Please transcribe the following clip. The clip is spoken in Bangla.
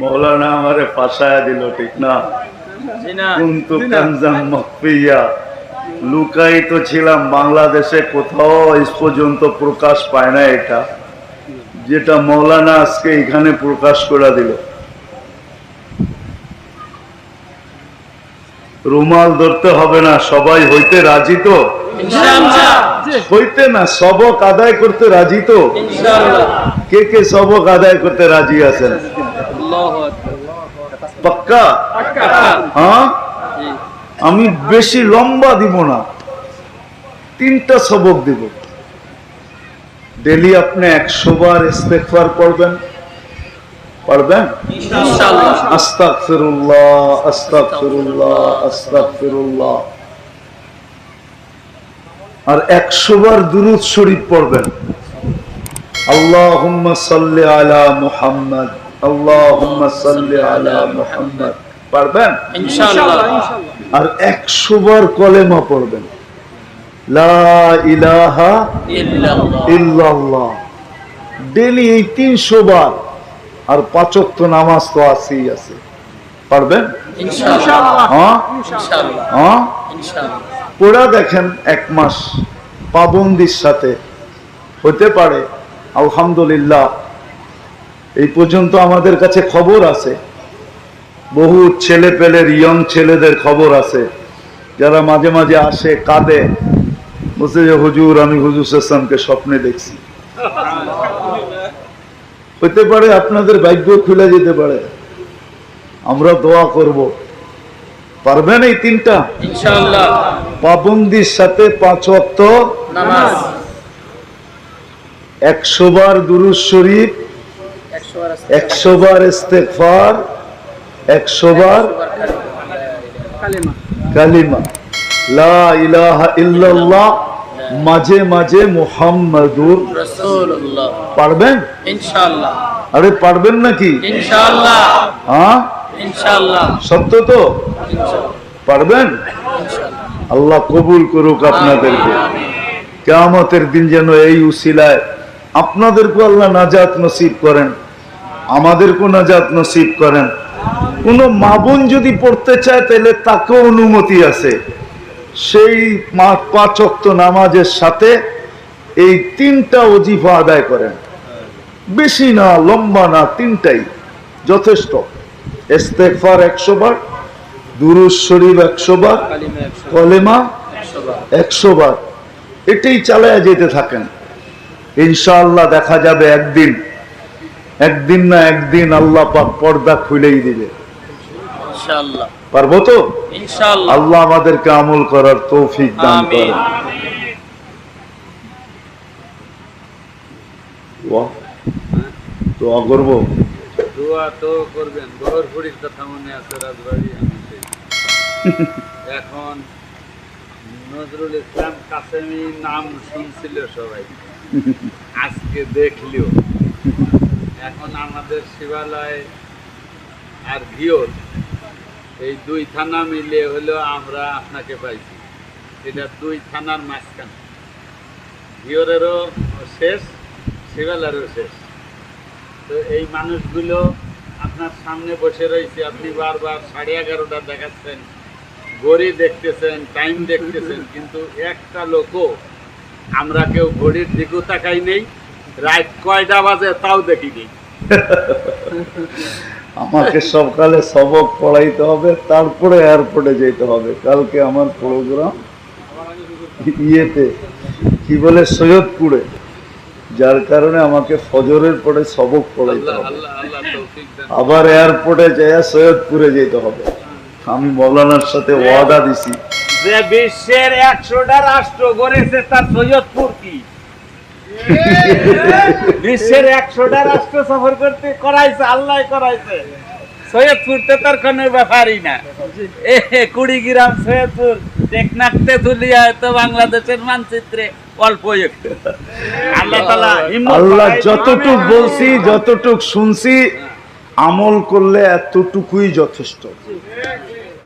মৌলানা আমারে ফাঁসায়া দিল ঠিক না? কিন্তু কানজাম মকপিয়া লুকাই তো ছিলাম বাংলাদেশে কোথাও পর্যন্ত প্রকাশ পায় না এটা। যেটা মৌলানা আজকে এখানে প্রকাশ করে দিল। রুমাল ধরতে হবে না সবাই হইতে রাজি তো? হইতে না সবক আদায় করতে রাজি তো? কে কে সবক আদায় করতে রাজি আছেন? পাক্কা? হ্যাঁ? আমি বেশি লম্বা দিব না। তিনটা সবক দিব। ডেলি আপনি একশো বার ইস্তেকফার করবেন। পারবেন? ইনশাআল্লাহ। আস্তাগফিরুল্লাহ আস্তাগফিরুল্লাহ আস্তাগফিরুল্লাহ। আর একশো বার দুরুদ শরীফ পড়বেন। আল্লাহুম্মা সাল্লি আলা মুহাম্মদ। আল্লাহুম্মা সাল্লি আলা মুহাম্মদ। পারবেন? ইনশাআল্লাহ। আর বার কলেমা পড়বেন। লা ইলাহা ইল্লাল্লাহ। ইল্লাল্লাহ। ডেলি এই তিনশো বার। আর নামাজ তো আছেই আছে। পারবেন? ইনশাআল্লাহ। হ্যাঁ? ইনশাআল্লাহ। হ্যাঁ? ইনশাআল্লাহ। পড়া দেখেন এক মাস পাবন্দির সাথে। হতে পারে আলহামদুলিল্লাহ এই পর্যন্ত আমাদের কাছে খবর আছে। বহু ছেলে পেলের ইয়ং ছেলেদের খবর আছে। যারা মাঝে মাঝে আসে কাঁদে। বলছে যে হুজুর আমি হুজুর সামকে স্বপ্নে দেখছি। হতে পারে আপনাদের ভাগ্য খুলে যেতে পারে। আমরা দোয়া করব। পারবেন এই তিনটা? পাবন্দির সাথে পাঁচ অক্ত একশো বার দুরুজ শরীফ 100 বার একশো বার ইস্তেকফার একশো বার কালিমা। কালিমা। লা ইলাহা ইল্লাল্লাহ মাঝে মাঝে মুহাম্মাদুর রাসূলুল্লাহ। পারবেন? ইনশাআল্লাহ। আরে পারবেন নাকি? ইনশাআল্লাহ। হ্যাঁ? ইনশাআল্লাহ। সত্য তো? পারবেন? আল্লাহ কবুল করুক আপনাদেরকে। কেয়ামতের দিন যেন এই উসিলায় আপনাদেরকে আল্লাহ নাজাত নসিব করেন। আমাদেরকেও নাজাত নসিব করেন। কোন মাবুন যদি পড়তে চায়, তাহলে তাকেও অনুমতি আছে। সেই মা- পাঁচ অক্ত নামাজের সাথে এই তিনটা অজিফা আদায় করেন। বেশি না, লম্বা না, তিনটাই যথেষ্ট। ইস্তেগফার একশো বার দুরুজ শরীফ একশো বার, কলেমা 100 একশো বার। এটাই চালায়া যেতে থাকেন। ইনশাআল্লাহ দেখা যাবে একদিন। একদিন না একদিন আল্লাহ পাক পর্দা খুলেই দিবে। পারব তো? আল্লাহ আমাদেরকে আমল করার তৌফিক দান করেন। ওয়াহ। দোয়া দোয়া তো করবেন। কথা মনে আছে রাজবাড়ি এখন নজরুল ইসলাম কাসেমি নাম শুনছিল সবাই। আজকে দেখলিও। এখন আমাদের শিবালয় আর ঘিওর এই দুই থানা মিলে হলো আমরা আপনাকে পাইছি। এটা দুই থানার মাঝখানে। ঘিওরেরও শেষ, শিবালয়েরও শেষ। তো এই মানুষগুলো আপনার সামনে বসে রয়েছে। আপনি বারবার সাড়ে এগারোটা দেখাচ্ছেন, ঘড়ি দেখতেছেন টাইম দেখতেছেন, কিন্তু একটা লোকও আমরা কেউ ঘড়ির দিকেও তাকাই নেই। রাত কয়টা বাজে তাও দেখি নেই আমাকে সকালে সবক পড়াইতে হবে তারপরে এয়ারপোর্টে যেতে হবে। কালকে আমার প্রোগ্রাম ইয়েতে কি বলে সৈয়দপুরে। যার কারণে আমাকে ফজরের পরে সবক পড়াইতে হবে। আবার এয়ারপোর্টে যেয়ে সৈয়দপুরে যেতে হবে। আমি মৌলানার সাথে ওয়াদা দিছি। যে বিশ্বের একশোটা রাষ্ট্র গড়েছে তার সৈয়দপুর কি? বিশ্বের একশোটা রাষ্ট্র সফর করতে করাইছে আল্লাহ করাইছে। সৈয়দপুর তো তার কোনো ব্যাপারই না। এ কুড়িগ্রাম সৈয়দপুর টেকনাকতে তুলিয়া তো বাংলাদেশের মানচিত্রে অল্প একটু। আল্লাহ তালা আল্লাহ যতটুক বলছি যতটুক শুনছি আমল করলে এতটুকুই যথেষ্ট।